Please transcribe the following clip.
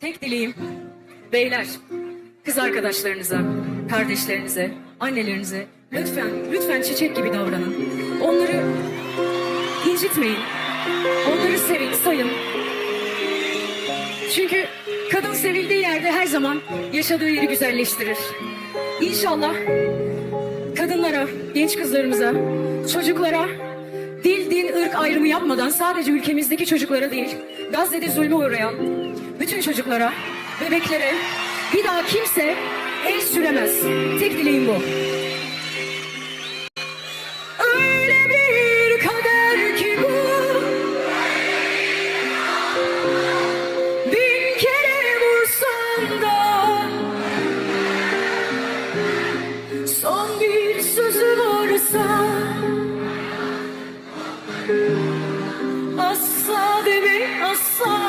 Tek dileğim beyler, kız arkadaşlarınıza, kardeşlerinize, annelerinize lütfen, lütfen çiçek gibi davranın. Onları incitmeyin. Onları sevin, sayın. Çünkü kadın sevildiği yerde her zaman yaşadığı yeri güzelleştirir. İnşallah kadınlara, genç kızlarımıza, çocuklara dil, din, ırk ayrımı yapmadan sadece ülkemizdeki çocuklara değil, Gazze'de zulme uğrayan bütün çocuklara, bebeklere bir daha kimse el süremez. Tek dileğim bu. Öyle bir kader ki bu. Bin kere vursan son bir sözü varsa asla deme asla